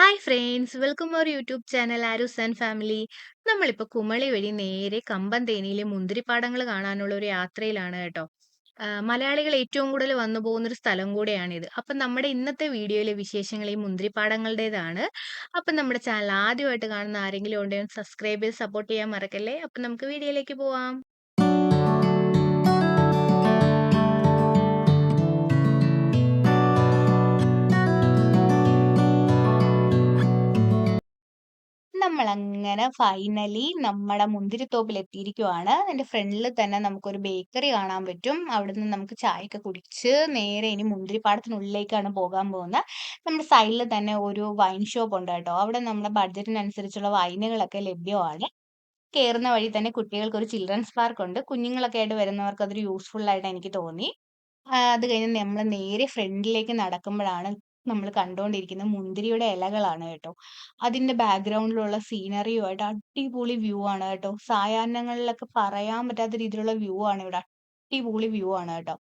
Hi friends welcome our YouTube channel Aaru's and family നമ്മളിപ്പോൾ കുമളി വഴി നേരെ കമ്പന്തേനിയിലെ മുന്തിരിപ്പാടങ്ങൾ കാണാനുള്ള ഒരു യാത്രയിലാണ് കേട്ടോ. മലയാളികൾ ഏറ്റവും കൂടുതൽ വന്നു പോകുന്ന ഒരു സ്ഥലം കൂടെയാണിത്. അപ്പം നമ്മുടെ ഇന്നത്തെ വീഡിയോയിലെ വിശേഷങ്ങൾ ഈ മുന്തിരിപ്പാടങ്ങളുടേതാണ്. അപ്പം നമ്മുടെ ചാനൽ ആദ്യമായിട്ട് കാണുന്ന ആരെങ്കിലും ഉണ്ടെങ്കിൽ സബ്സ്ക്രൈബ് ചെയ്ത് സപ്പോർട്ട് ചെയ്യാൻ മറക്കല്ലേ? അപ്പം നമുക്ക് വീഡിയോയിലേക്ക് പോവാം. നമ്മളങ്ങനെ ഫൈനലി നമ്മുടെ മുന്തിരിത്തോപ്പിൽ എത്തിയിരിക്കുവാണ്. അതിന്റെ ഫ്രണ്ടിൽ തന്നെ നമുക്കൊരു ബേക്കറി കാണാൻ പറ്റും. അവിടുന്ന് നമുക്ക് ചായയൊക്കെ കുടിച്ച് നേരെ ഇനി മുന്തിരിപ്പാടത്തിനുള്ളിലേക്കാണ് പോകാൻ പോകുന്നത് നമ്മുടെ സൈഡിൽ തന്നെ ഒരു വൈൻ ഷോപ്പ് ഉണ്ട് കേട്ടോ. അവിടെ നമ്മുടെ ബഡ്ജറ്റിനനുസരിച്ചുള്ള വൈനുകളൊക്കെ ലഭ്യമാണ്. കയറുന്ന വഴി തന്നെ കുട്ടികൾക്ക് ഒരു ചിൽഡ്രൻസ് പാർക്ക് ഉണ്ട്. കുഞ്ഞുങ്ങളൊക്കെ ആയിട്ട് വരുന്നവർക്ക് അതൊരു യൂസ്ഫുൾ ആയിട്ട് എനിക്ക് തോന്നി. അത് കഴിഞ്ഞ് നമ്മൾ നേരെ ഫ്രണ്ടിലേക്ക് നടക്കുമ്പഴാണ് നമ്മൾ കണ്ടുകൊണ്ടിരിക്കുന്ന മുന്തിരിയുടെ ഇലകളാണ് കേട്ടോ. അതിന്റെ ബാക്ക്ഗ്രൗണ്ടിലുള്ള സീനറിയുമായിട്ട് അടിപൊളി വ്യൂ ആണ് കേട്ടോ. സായാഹ്നങ്ങളിലൊക്കെ പറയാൻ പറ്റാത്ത രീതിയിലുള്ള വ്യൂ ആണ് ഇവിടെ. അടിപൊളി വ്യൂ ആണ് കേട്ടോ.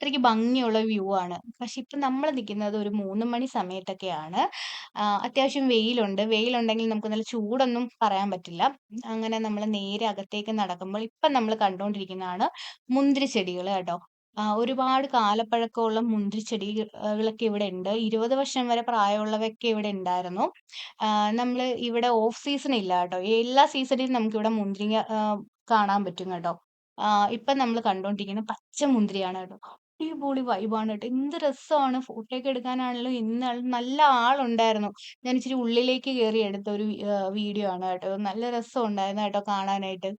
അത്രയ്ക്ക് ഭംഗിയുള്ള വ്യൂ ആണ്. പക്ഷെ ഇപ്പം നമ്മൾ നിൽക്കുന്നത് ഒരു മൂന്ന് മണി സമയത്തൊക്കെയാണ്. അത്യാവശ്യം വെയിലുണ്ട്. വെയിലുണ്ടെങ്കിൽ നമുക്ക് നല്ല ചൂടൊന്നും പറയാൻ പറ്റില്ല. അങ്ങനെ നമ്മൾ നേരെ അകത്തേക്ക് നടക്കുമ്പോൾ ഇപ്പൊ നമ്മൾ കണ്ടുകൊണ്ടിരിക്കുന്നതാണ് മുന്തിരി ചെടികൾ കേട്ടോ. ഒരുപാട് കാലപ്പഴക്കമുള്ള മുന്തിരിച്ചെടികളൊക്കെ ഇവിടെ ഉണ്ട്. 20 വർഷം വരെ പ്രായമുള്ളവയൊക്കെ ഇവിടെ ഉണ്ടായിരുന്നു. നമ്മൾ ഇവിടെ ഓഫ് സീസൺ ഇല്ല കേട്ടോ. എല്ലാ സീസണിലും നമുക്ക് ഇവിടെ മുന്തിരി കാണാൻ പറ്റും കേട്ടോ. ഇപ്പൊ നമ്മൾ നമ്മൾ കണ്ടോണ്ടിരിക്കുന്നത് പച്ച മുന്തിരിയാണ് കേട്ടോ. അടിപൊളി വൈബാണ് കേട്ടോ. എന്ത് രസമാണ് ഫോട്ടോയൊക്കെ എടുക്കാനാണെങ്കിലും ഇന്ന് നല്ല ആളുണ്ടായിരുന്നു. ഞാൻ ഇച്ചിരി ഉള്ളിലേക്ക് കേറി എടുത്ത ഒരു വീഡിയോ ആണ് കേട്ടോ. നല്ല രസമുണ്ടായിരുന്നു കേട്ടോ കാണാനായിട്ട്.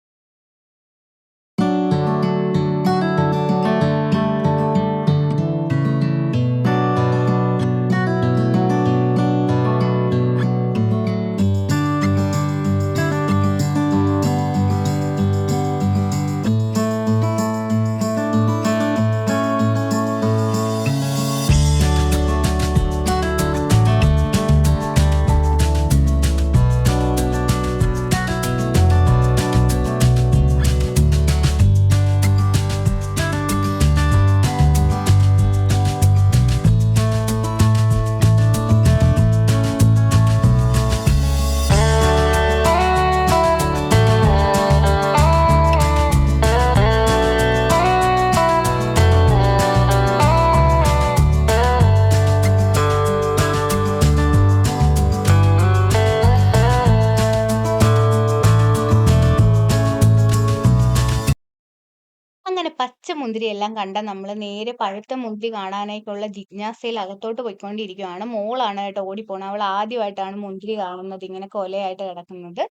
പച്ച മുന്തിരിയെല്ലാം കണ്ട നമ്മൾ നേരെ പഴുത്ത മുന്തിരി കാണാനായിട്ടുള്ള ജിജ്ഞാസയിൽ അകത്തോട്ട് പോയിക്കൊണ്ടിരിക്കുകയാണ്. മോളാണ് കേട്ടോ ഓടിപ്പോണത്. അവൾ ആദ്യമായിട്ടാണ് മുന്തിരി കാണുന്നത് ഇങ്ങനെ കൊലയായിട്ട് കിടക്കുന്നത്.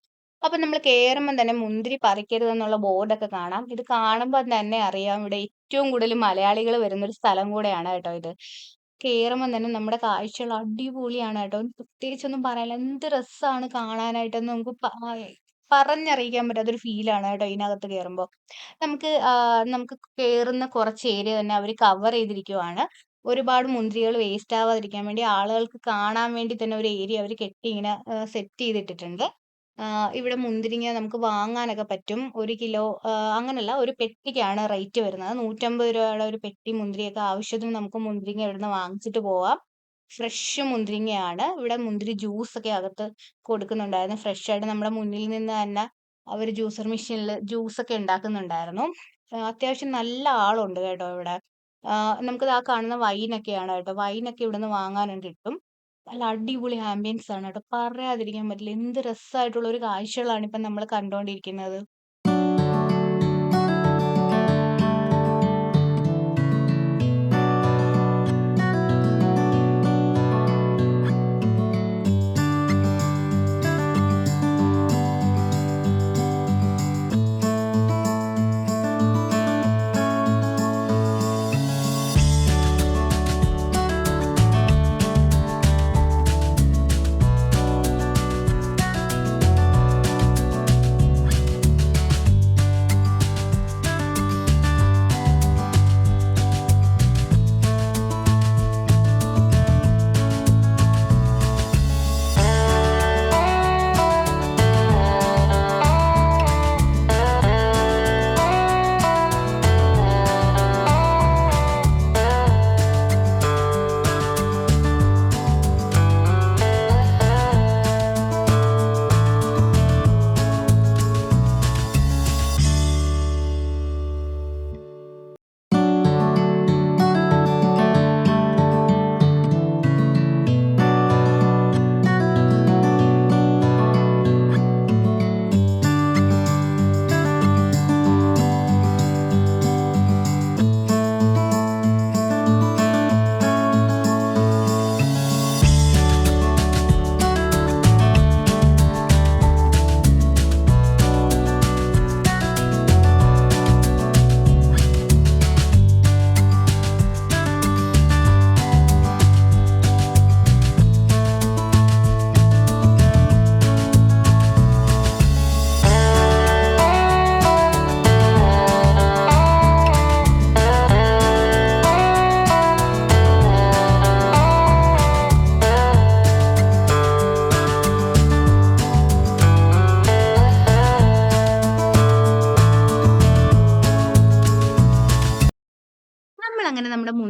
അപ്പൊ നമ്മൾ കേറുമ്പം തന്നെ മുന്തിരി പറിക്കരുതെന്നുള്ള ബോർഡൊക്കെ കാണാം. ഇത് കാണുമ്പം തന്നെ അറിയാം ഇവിടെ ഏറ്റവും കൂടുതൽ മലയാളികൾ വരുന്ന ഒരു സ്ഥലം കൂടെയാണ് കേട്ടോ ഇത്. കേറുമ്പം തന്നെ നമ്മുടെ കാഴ്ചകൾ അടിപൊളിയാണ് കേട്ടോ. പ്രത്യേകിച്ചൊന്നും പറയാനില്ല. എന്ത് രസമാണ് കാണാനായിട്ടെന്ന് നമുക്ക് പറഞ്ഞറിയിക്കാൻ പറ്റാത്ത ഒരു ഫീലാണ് കേട്ടോ ഇതിനകത്ത് കയറുമ്പോൾ. നമുക്ക് നമുക്ക് കേറുന്ന കുറച്ച് ഏരിയ തന്നെ അവർ കവർ ചെയ്തിരിക്കുവാണ്. ഒരുപാട് മുന്തിരികൾ വേസ്റ്റ് ആവാതിരിക്കാൻ വേണ്ടി ആളുകൾക്ക് കാണാൻ വേണ്ടി തന്നെ ഒരു ഏരിയ അവർ കെട്ടി ഇങ്ങനെ സെറ്റ് ചെയ്തിട്ടിട്ടുണ്ട്. ഇവിടെ മുന്തിരിങ്ങ നമുക്ക് വാങ്ങാനൊക്കെ പറ്റും. 1 കിലോ അങ്ങനല്ല ഒരു പെട്ടിക്കാണ് റേറ്റ് വരുന്നത്. നൂറ്റമ്പത് രൂപയുടെ ഒരു പെട്ടി മുന്തിരിയൊക്കെ ആവശ്യത്തിന് നമുക്ക് മുന്തിരിങ്ങ ഇവിടുന്ന് വാങ്ങിച്ചിട്ട് പോവാം. ഫ്രഷ് മുന്തിരിങ്ങയാണ്. ഇവിടെ മുന്തിരി ജ്യൂസ് ഒക്കെ അകത്ത് കൊടുക്കുന്നുണ്ടായിരുന്നു. ഫ്രഷ് ആയിട്ട് നമ്മുടെ മുന്നിൽ നിന്ന് തന്നെ അവർ ജ്യൂസർ മെഷീനിൽ ജ്യൂസൊക്കെ ഉണ്ടാക്കുന്നുണ്ടായിരുന്നു. ആഹ് അത്യാവശ്യം നല്ല ആളുണ്ട് കേട്ടോ ഇവിടെ. നമുക്കിത് നമുക്ക് ദാ കാണുന്ന വൈനൊക്കെയാണ് കേട്ടോ. വൈനൊക്കെ ഇവിടുന്ന് വാങ്ങാനും കിട്ടും. നല്ല അടിപൊളി ആംബിയൻസ് ആണ് കേട്ടോ. പറയാതിരിക്കാൻ പറ്റില്ല. എന്ത് രസമായിട്ടുള്ള ഒരു കാഴ്ചകളാണ് ഇപ്പം നമ്മൾ കണ്ടോണ്ടിരിക്കുന്നത്.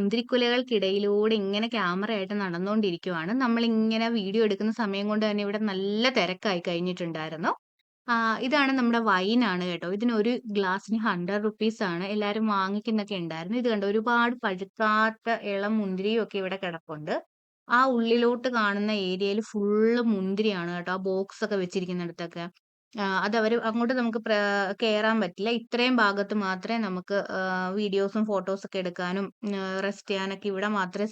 മുന്തിരിക്കുലകൾക്കിടയിലൂടെ ഇങ്ങനെ ക്യാമറയായിട്ട് നടന്നുകൊണ്ടിരിക്കുവാണ്. നമ്മൾ ഇങ്ങനെ വീഡിയോ എടുക്കുന്ന സമയം കൊണ്ട് തന്നെ ഇവിടെ നല്ല തിരക്കായി കഴിഞ്ഞിട്ടുണ്ടായിരുന്നു. ഇതാണ് നമ്മുടെ വൈൻ ആണ് കേട്ടോ. ഇതിന് ഒരു ഗ്ലാസ്സിന് ഹൺഡ്രഡ് റുപ്പീസ് ആണ് എല്ലാരും വാങ്ങിക്കുന്നൊക്കെ ഉണ്ടായിരുന്നു. ഇത് കണ്ടോ ഒരുപാട് പഴുക്കാത്ത ഇളം മുന്തിരിയും ഒക്കെ ഇവിടെ കിടപ്പുണ്ട്. ആ ഉള്ളിലോട്ട് കാണുന്ന ഏരിയയിൽ ഫുള്ള് മുന്തിരിയാണ് കേട്ടോ. ആ ബോക്സ് ഒക്കെ വെച്ചിരിക്കുന്നിടത്തൊക്കെ. ആഹ് അതവര് അങ്ങോട്ട് നമുക്ക് കേറാൻ പറ്റില്ല. ഇത്രയും ഭാഗത്ത് മാത്രമേ നമുക്ക് വീഡിയോസും വീഡിയോസും ഫോട്ടോസൊക്കെ എടുക്കാനും റെസ്റ്റ് ചെയ്യാനൊക്കെ ഇവിടെ മാത്രമേ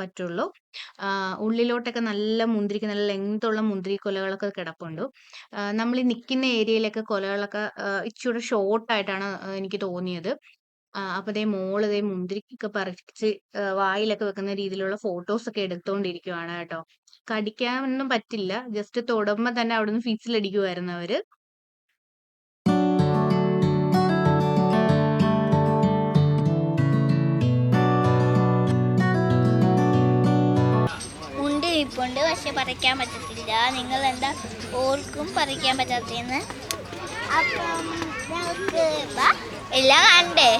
പറ്റുള്ളൂ. ഉള്ളിലോട്ടൊക്കെ നല്ല മുന്തിരിക്ക് നല്ല ലെങ്ത്തുള്ള മുന്തിരി കൊലകളൊക്കെ കിടപ്പുണ്ട്. ആഹ് നമ്മളീ നിക്കുന്ന ഏരിയയിലൊക്കെ കൊലകളൊക്കെ ഇച്ചിരി ഷോർട്ടായിട്ടാണ് എനിക്ക് തോന്നിയത്. അപ്പൊ ദേ മോൾ ദേ മുന്തിരിക്കൊക്കെ പറിച്ച് വായിലൊക്കെ വെക്കുന്ന രീതിയിലുള്ള ഫോട്ടോസ് ഒക്കെ എടുത്തോണ്ടിരിക്കുവാണ് കേട്ടോ. കടിക്കാനൊന്നും പറ്റില്ല. ജസ്റ്റ് തൊടുമ്പോ തന്നെ അവിടുന്ന് ഫീസിലടിക്കുമായിരുന്നു അവർ. നിൽപ്പുണ്ട് പക്ഷെ പറിക്കാൻ പറ്റത്തില്ല. നിങ്ങൾ എന്താ ഓർക്കും പറിക്കാൻ പറ്റാത്തതെന്ന്? അപ്പം കണ്ടേ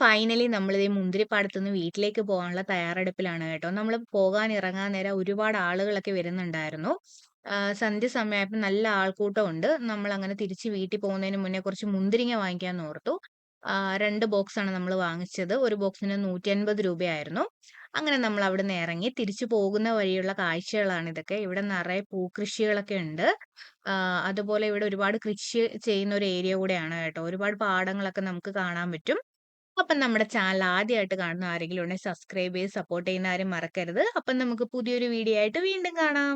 ഫൈനലി നമ്മൾ ഈ മുന്തിരിപ്പാടത്ത് മുന്തിരിപ്പാടത്തുനിന്ന് വീട്ടിലേക്ക് പോകാനുള്ള തയ്യാറെടുപ്പിലാണ് കേട്ടോ. നമ്മൾ പോകാൻ ഇറങ്ങാൻ നേരം ഒരുപാട് ആളുകളൊക്കെ വരുന്നുണ്ടായിരുന്നു. സന്ധ്യ സമയമായപ്പോൾ നല്ല നമ്മൾ അങ്ങനെ തിരിച്ച് വീട്ടിൽ പോകുന്നതിന് മുന്നേ കുറച്ച് മുന്തിരിങ്ങ വാങ്ങിക്കാന്ന് ഓർത്തു. ആഹ് 2 ബോക്സാണ് നമ്മൾ വാങ്ങിച്ചത്. ഒരു ബോക്സിന് 150 രൂപയായിരുന്നു. അങ്ങനെ നമ്മൾ അവിടെ നിന്ന് ഇറങ്ങി തിരിച്ചു പോകുന്ന വഴിയുള്ള കാഴ്ചകളാണ് ഇതൊക്കെ ഇവിടെ നിറയെ പൂക്കൃഷികളൊക്കെ ഉണ്ട്. അതുപോലെ ഇവിടെ ഒരുപാട് കൃഷി ചെയ്യുന്ന ഒരു ഏരിയ കൂടെയാണ് കേട്ടോ. ഒരുപാട് പാടങ്ങളൊക്കെ നമുക്ക് കാണാൻ പറ്റും. അപ്പം നമ്മുടെ ചാനൽ ആദ്യമായിട്ട് കാണുന്ന ആരെങ്കിലും ഉണ്ടെങ്കിൽ സബ്സ്ക്രൈബ് ചെയ്ത് സപ്പോർട്ട് ചെയ്യുന്ന ആരും മറക്കരുത്. അപ്പം നമുക്ക് പുതിയൊരു വീഡിയോ ആയിട്ട് വീണ്ടും കാണാം.